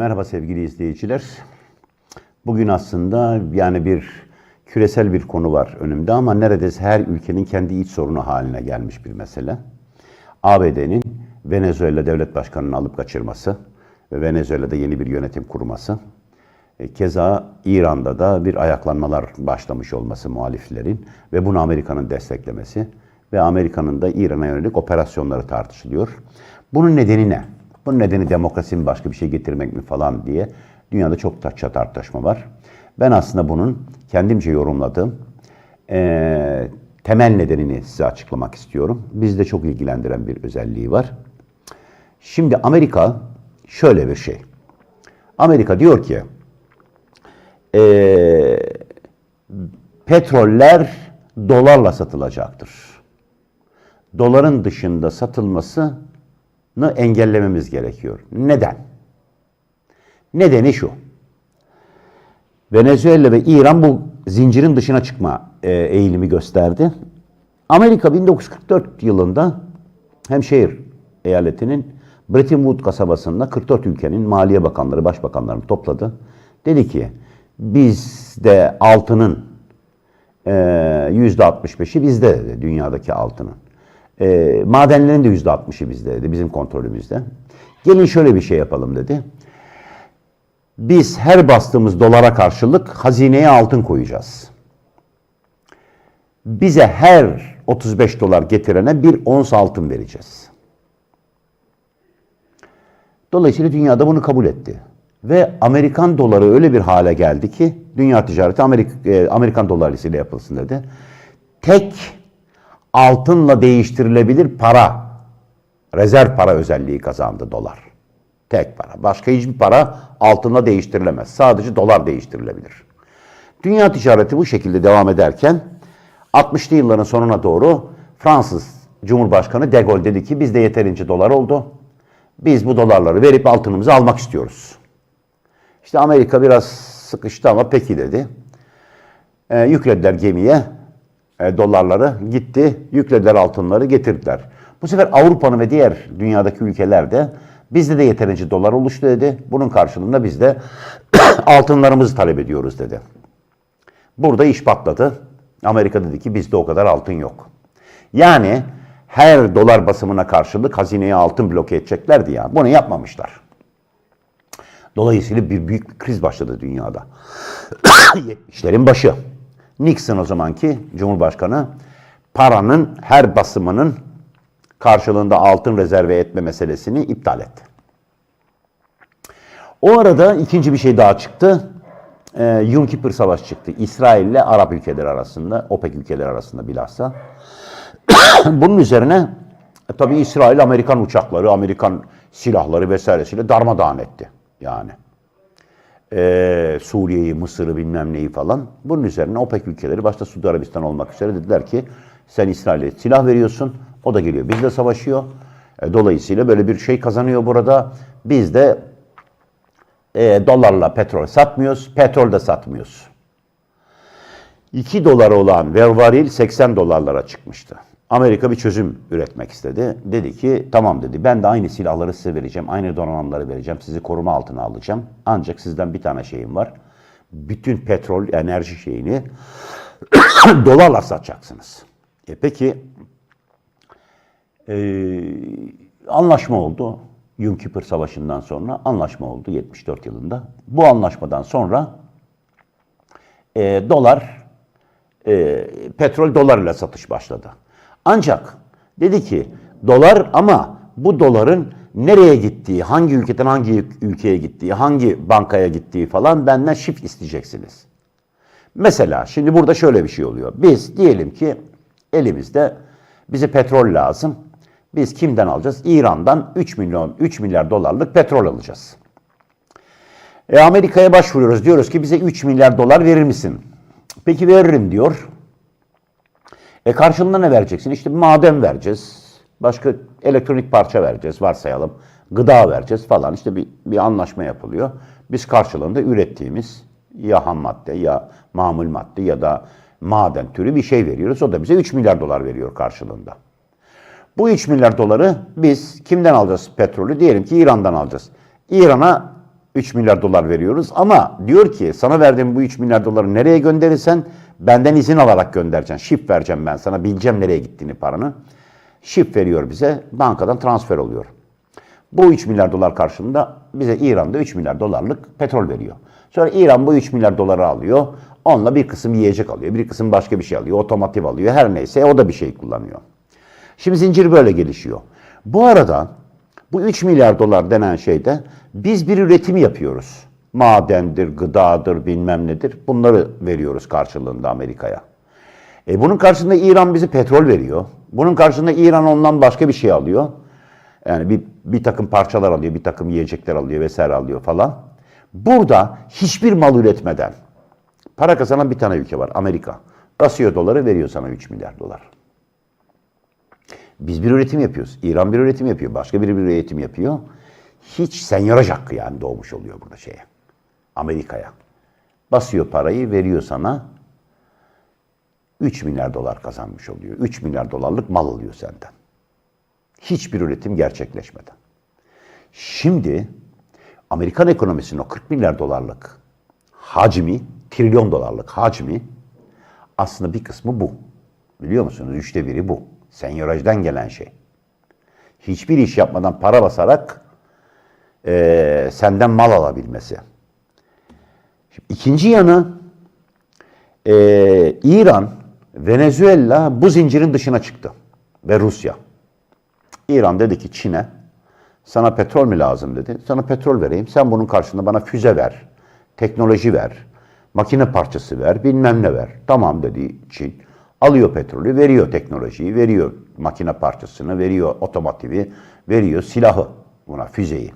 Merhaba sevgili izleyiciler. Bugün aslında yani bir küresel bir konu var önümde ama neredeyse her ülkenin kendi iç sorunu haline gelmiş bir mesele. ABD'nin Venezuela devlet başkanını alıp kaçırması ve Venezuela'da yeni bir yönetim kurması. E, Keza İran'da da bir ayaklanmalar başlamış olması muhaliflerin ve bunu Amerika'nın desteklemesi ve Amerika'nın da İran'a yönelik operasyonları tartışılıyor. Bunun nedeni ne? Bunun nedeni demokrasi mi başka bir şey getirmek mi falan diye dünyada çok taçça tartışma var. Ben aslında bunun kendimce yorumladığım eee, temel nedenini size açıklamak istiyorum. Bizi de çok ilgilendiren bir özelliği var. Şimdi Amerika şöyle bir şey. Amerika diyor ki eee, petroller dolarla satılacaktır. Doların dışında satılmasını engellememiz gerekiyor. Neden? Nedeni şu. Venezuela ve İran bu zincirin dışına çıkma e, eğilimi gösterdi. Amerika 1944 yılında hemşehir eyaletinin Bretton Woods kasabasında 44 ülkenin maliye bakanları, başbakanlarını topladı. Dedi ki bizde altının e, %65'i bizde dedi dünyadaki altının. E, madenlerin de %60'ı bizde dedi bizim kontrolümüzde. Gelin şöyle bir şey yapalım dedi. Biz her bastığımız dolara karşılık hazineye altın koyacağız. Bize her 35 dolar getirene bir ons altın vereceğiz. Dolayısıyla dünyada bunu kabul etti. Ve Amerikan doları öyle bir hale geldi ki dünya ticareti Amerik, e, Amerikan dolarıyla yapılsın dedi. Tek altınla değiştirilebilir para, rezerv para özelliği kazandı dolar. Tek para. Başka hiçbir para altınla değiştirilemez. Sadece dolar değiştirilebilir. Dünya ticareti bu şekilde devam ederken 60'lı yılların sonuna doğru Fransız Cumhurbaşkanı De Gaulle dedi ki bizde yeterince dolar oldu. Biz bu dolarları verip altınımızı almak istiyoruz. İşte Amerika biraz sıkıştı ama peki dedi. E, yüklediler gemiye e, dolarları gitti, yüklediler altınları getirdiler. Bu sefer Avrupa'nın ve diğer dünyadaki ülkeler de bizde de yeterince dolar oluştu dedi. Bunun karşılığında biz de altınlarımızı talep ediyoruz dedi. Burada iş patladı. Amerika dedi ki bizde o kadar altın yok. Yani her dolar basımına karşılık hazineye altın bloke edeceklerdi ya. Bunu yapmamışlar. Dolayısıyla bir büyük bir kriz başladı dünyada. 70'lerin başı. Nixon o zamanki Cumhurbaşkanı paranın her basımının karşılığında altın rezerve etme meselesini iptal etti. O arada ikinci bir şey daha çıktı. Ee, Yom Kippur Savaşı çıktı. İsrail ile Arap ülkeleri arasında, OPEC ülkeleri arasında bilhassa. Bunun üzerine e, tabii İsrail Amerikan uçakları, Amerikan silahları vesairesiyle darmadağın etti. Yani Ee, Suriye'yi, Mısır'ı bilmem neyi falan. Bunun üzerine OPEC ülkeleri başta Suudi Arabistan olmak üzere dediler ki sen İsrail'e silah veriyorsun, o da geliyor bizle savaşıyor. E, dolayısıyla böyle bir şey kazanıyor burada. Biz de e, dolarla petrol satmıyoruz, petrol de satmıyoruz. 2 dolar olan ver varil 80 dolarlara çıkmıştı. Amerika bir çözüm üretmek istedi. Dedi ki tamam dedi ben de aynı silahları size vereceğim, aynı donanımları vereceğim, sizi koruma altına alacağım. Ancak sizden bir tane şeyim var. Bütün petrol, enerji şeyini dolarla satacaksınız. E peki e, anlaşma oldu. Yom Kippur Savaşı'ndan sonra anlaşma oldu 74 yılında. Bu anlaşmadan sonra e, dolar, e, petrol dolarla satış başladı. Ancak dedi ki dolar ama bu doların nereye gittiği, hangi ülkeden hangi ülkeye gittiği, hangi bankaya gittiği falan benden şif isteyeceksiniz. Mesela şimdi burada şöyle bir şey oluyor. Biz diyelim ki elimizde bize petrol lazım. Biz kimden alacağız? İran'dan 3 milyon 3 milyar dolarlık petrol alacağız. E, Amerika'ya başvuruyoruz. Diyoruz ki bize 3 milyar dolar verir misin? Peki veririm diyor. E karşılığında ne vereceksin? İşte maden vereceğiz. Başka elektronik parça vereceğiz varsayalım. Gıda vereceğiz falan. İşte bir, bir anlaşma yapılıyor. Biz karşılığında ürettiğimiz ya ham madde ya mamul madde ya da maden türü bir şey veriyoruz. O da bize 3 milyar dolar veriyor karşılığında. Bu 3 milyar doları biz kimden alacağız petrolü? Diyelim ki İran'dan alacağız. İran'a 3 milyar dolar veriyoruz ama diyor ki sana verdiğim bu 3 milyar doları nereye gönderirsen benden izin alarak göndereceksin. Şif vereceğim ben sana bileceğim nereye gittiğini paranı. Şif veriyor bize bankadan transfer oluyor. Bu 3 milyar dolar karşılığında bize İran'da 3 milyar dolarlık petrol veriyor. Sonra İran bu 3 milyar doları alıyor. Onunla bir kısım yiyecek alıyor, bir kısım başka bir şey alıyor, otomotiv alıyor, her neyse o da bir şey kullanıyor. Şimdi zincir böyle gelişiyor. Bu arada bu 3 milyar dolar denen şeyde biz bir üretim yapıyoruz. Madendir, gıdadır, bilmem nedir. Bunları veriyoruz karşılığında Amerika'ya. E bunun karşılığında İran bize petrol veriyor. Bunun karşılığında İran ondan başka bir şey alıyor. Yani bir, bir takım parçalar alıyor, bir takım yiyecekler alıyor vesaire alıyor falan. Burada hiçbir mal üretmeden para kazanan bir tane ülke var Amerika. Basıyor doları veriyor sana 3 milyar dolar. Biz bir üretim yapıyoruz. İran bir üretim yapıyor. Başka biri bir üretim yapıyor. Hiç senyoraj hakkı yani doğmuş oluyor burada şeye. Amerika'ya. Basıyor parayı veriyor sana. 3 milyar dolar kazanmış oluyor. 3 milyar dolarlık mal alıyor senden. Hiçbir üretim gerçekleşmeden. Şimdi Amerikan ekonomisinin o 40 milyar dolarlık hacmi, trilyon dolarlık hacmi aslında bir kısmı bu. Biliyor musunuz? Üçte biri bu. Senyorajdan gelen şey. Hiçbir iş yapmadan para basarak eee, senden mal alabilmesi. Şimdi ikinci yanı eee, İran, Venezuela bu zincirin dışına çıktı. Ve Rusya. İran dedi ki Çin'e sana petrol mü lazım dedi. Sana petrol vereyim. Sen bunun karşılığında bana füze ver. Teknoloji ver. Makine parçası ver. Bilmem ne ver. Tamam dedi Çin. Alıyor petrolü, veriyor teknolojiyi, veriyor makine parçasını, veriyor otomotivi, veriyor silahı buna, füzeyi.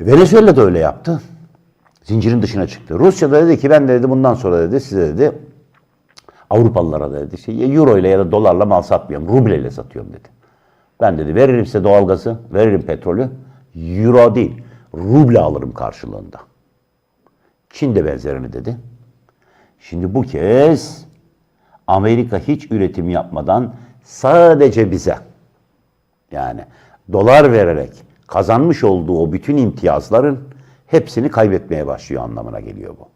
Venezuela da öyle yaptı. Zincirin dışına çıktı. Rusya da dedi ki ben de dedi bundan sonra dedi size dedi Avrupalılara da dedi şey, euro ile ya da dolarla mal satmıyorum. Rubleyle satıyorum dedi. Ben dedi veririm size doğalgazı, veririm petrolü. Euro değil, ruble alırım karşılığında. Çin de benzerini dedi. Şimdi bu kez Amerika hiç üretim yapmadan sadece bize yani dolar vererek kazanmış olduğu o bütün imtiyazların hepsini kaybetmeye başlıyor anlamına geliyor bu.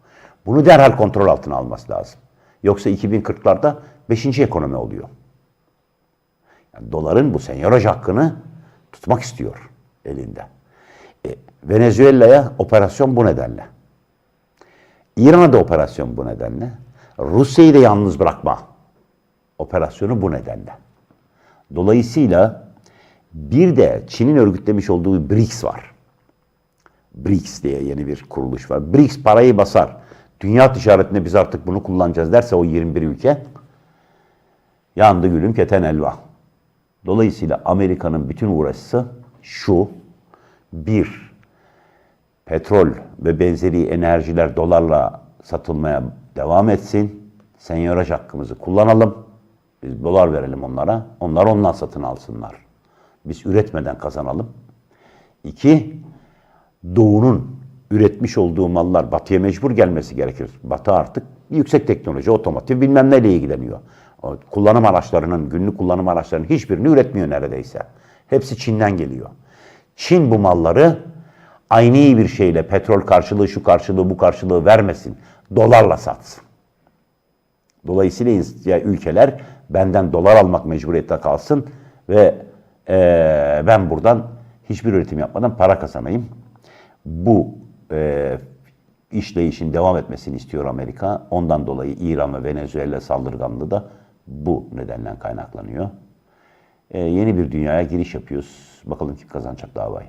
Bunu derhal kontrol altına alması lazım. Yoksa 2040'larda 5. ekonomi oluyor. Yani doların bu senyoraj hakkını tutmak istiyor elinde. E, Venezuela'ya operasyon bu nedenle. İran'a da operasyon bu nedenle. Rusya'yı da yalnız bırakma operasyonu bu nedenle. Dolayısıyla bir de Çin'in örgütlemiş olduğu BRICS var. BRICS diye yeni bir kuruluş var. BRICS parayı basar. Dünya ticaretinde biz artık bunu kullanacağız derse o 21 ülke yandı gülüm keten elva. Dolayısıyla Amerika'nın bütün uğraşısı şu. Bir, petrol ve benzeri enerjiler dolarla satılmaya devam etsin. Senyoraj hakkımızı kullanalım. Biz dolar verelim onlara. Onlar ondan satın alsınlar. Biz üretmeden kazanalım. İki, Doğu'nun üretmiş olduğu mallar Batı'ya mecbur gelmesi gerekir. Batı artık yüksek teknoloji, otomotiv bilmem neyle ilgileniyor. O kullanım araçlarının, günlük kullanım araçlarının hiçbirini üretmiyor neredeyse. Hepsi Çin'den geliyor. Çin bu malları aynı bir şeyle petrol karşılığı, şu karşılığı, bu karşılığı vermesin. Dolarla satsın. Dolayısıyla ins- ya ülkeler benden dolar almak mecburiyette kalsın ve eee, ben buradan hiçbir üretim yapmadan para kazanayım. Bu eee işleyişin devam etmesini istiyor Amerika. Ondan dolayı İran ve Venezuela saldırganlığı da bu nedenden kaynaklanıyor. Eee, yeni bir dünyaya giriş yapıyoruz. Bakalım kim kazanacak davayı.